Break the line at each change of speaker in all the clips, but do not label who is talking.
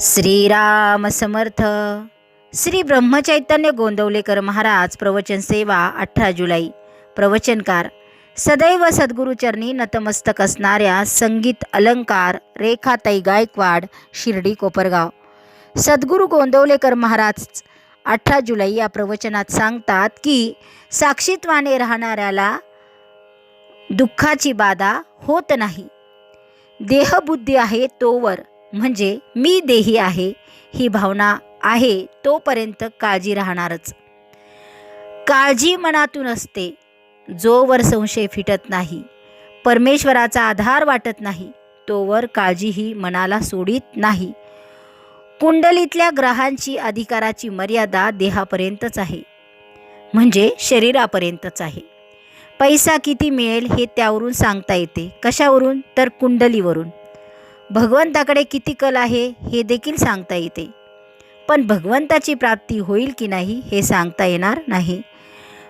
श्रीराम समर्थ. श्री ब्रह्मचैतन्य गोंदवलेकर महाराज प्रवचन सेवा अठरा जुलै. प्रवचनकार. सदैव सद्गुरुचरणी नतमस्तक असणाऱ्या संगीत अलंकार रेखाताई गायकवाड शिर्डी कोपरगाव. सद्गुरू गोंदवलेकर महाराज अठरा जुलै या प्रवचनात सांगतात की साक्षीत्वाने राहणाऱ्याला दुःखाची बाधा होत नाही. देहबुद्धी आहे तोवर म्हणजे मी देही आहे ही भावना आहे तोपर्यंत काळजी राहणारच. काळजी मनातून असते जोवर संशय फिटत नाही परमेश्वराचा आधार वाटत नाही तोवर काळजी ही मनाला सोडित नाही. कुंडलीतल्या ग्रहांची अधिकाराची मर्यादा देहापर्यंतच आहे म्हणजे शरीरापर्यंतच आहे. पैसा किती मिळेल हे त्यावरून सांगता येते कशावरून? तर कुंडलीवरून. भगवंताकडे किती कल आहे हे देखील सांगता येते. पण भगवंताची प्राप्ती होईल की नाही हे सांगता येणार नाही.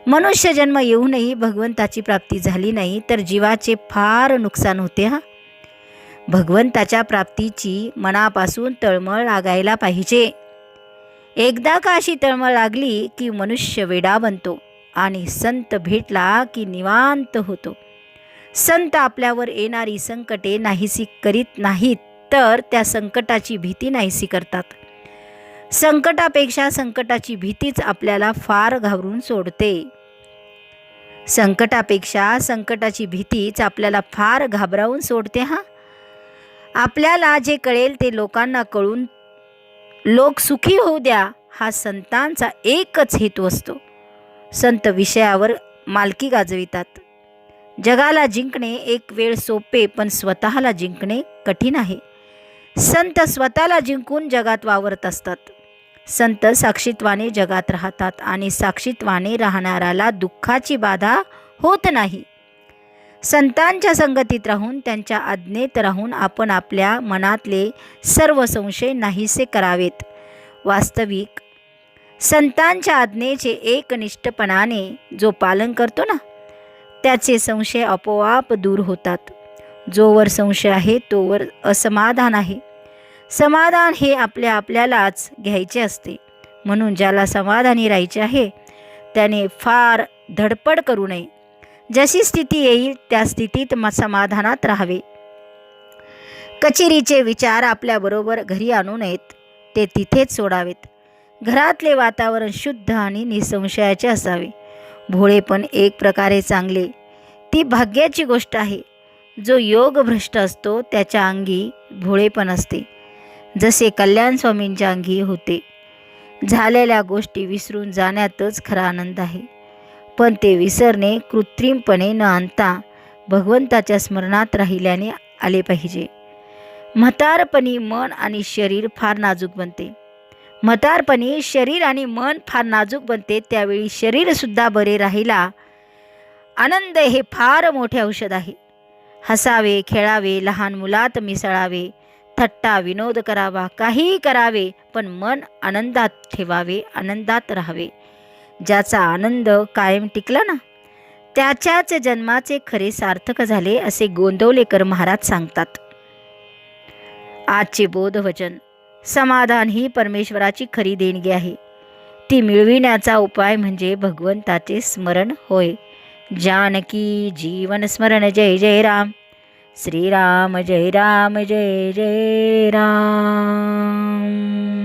मनुष्य जन्म येऊनही भगवंताची प्राप्ती झाली नाही तर जीवाचे फार नुकसान होते हा. भगवंताच्या प्राप्तीची मनापासून तळमळ लागायला पाहिजे. एकदा का अशी तळमळ लागली की मनुष्य वेडा बनतो आणि संत भेटला की निवांत होतो. संत आपल्यावर येणारी संकटे नाहीसी करीत नाहीत तर त्या संकटाची भीती नाहीसी करतात. संकटापेक्षा संकटाची भीतीच आपल्याला फार घाबरून सोडते. संकटापेक्षा संकटाची भीतीच आपल्याला फार घाबरावून सोडते हा? आपल्याला जे कळेल ते लोकांना कळून लोक सुखी होऊ द्या हा संतांचा एकच हेतू असतो. संत विषयावर मालकी गाजवितात. जगाला जिंकणे एक वेळ सोपे पण स्वतःला जिंकणे कठीण आहे. संत स्वतःला जिंकून जगात वावरत असतात. संत साक्षीत्वाने जगात राहतात आणि साक्षीत्वाने राहणाऱ्याला दुःखाची बाधा होत नाही. संतांच्या संगतीत राहून त्यांच्या आज्ञेत राहून आपण आपल्या मनातले सर्व संशय नाहीसे करावेत. वास्तविक संतांच्या आज्ञेचे एकनिष्ठपणाने जो पालन करतो ना त्याचे संशय आपोआप दूर होतात. जोवर संशय आहे तोवर असमाधान आहे. समाधान हे आपल्या आपल्यालाच घ्यायचे असते. म्हणून ज्याला समाधानी राहायचे आहे त्याने फार धडपड करू नये. जशी स्थिती येईल त्या स्थितीत म समाधानात राहावे. कचेरीचे विचार आपल्याबरोबर घरी आणू नयेत. ते तिथेच सोडावेत. घरातले वातावरण शुद्ध आणि निसंशयाचे असावे. भोळे पण एक प्रकारे चांगले. ती भाग्याची गोष्ट आहे. जो योग भ्रष्ट असतो त्याच्या अंगी भोळेपण असते. जसे कल्याण स्वामींच्या अंगी होते. झालेल्या गोष्टी विसरून जाण्यातच खरा आनंद आहे. पण ते विसरणे कृत्रिमपणे न आणता भगवंताच्या स्मरणात राहिल्याने आले पाहिजे. म्हातारपणी मन आणि शरीर फार नाजूक बनते. म्हातारपणी शरीर आणि मन फार नाजूक बनते त्यावेळी शरीरसुद्धा बरे राहिला. आनंद हे फार मोठे औषध आहे. हसावे खेळावे लहान मुलात मिसळावे थट्टा विनोद करावा काहीही करावे पण मन आनंदात ठेवावे आनंदात राहावे. ज्याचा आनंद कायम टिकला ना त्याच्याच जन्माचे खरे सार्थक झाले असे गोंदवलेकर महाराज सांगतात. आजचे बोधवचन समाधान ही परमेश्वराची खरी देणगी आहे. ती मिळविण्याचा उपाय म्हणजे भगवंताचे स्मरण होय. जानकी जीवन स्मरण जय जय राम. श्रीराम जय राम जय जय राम.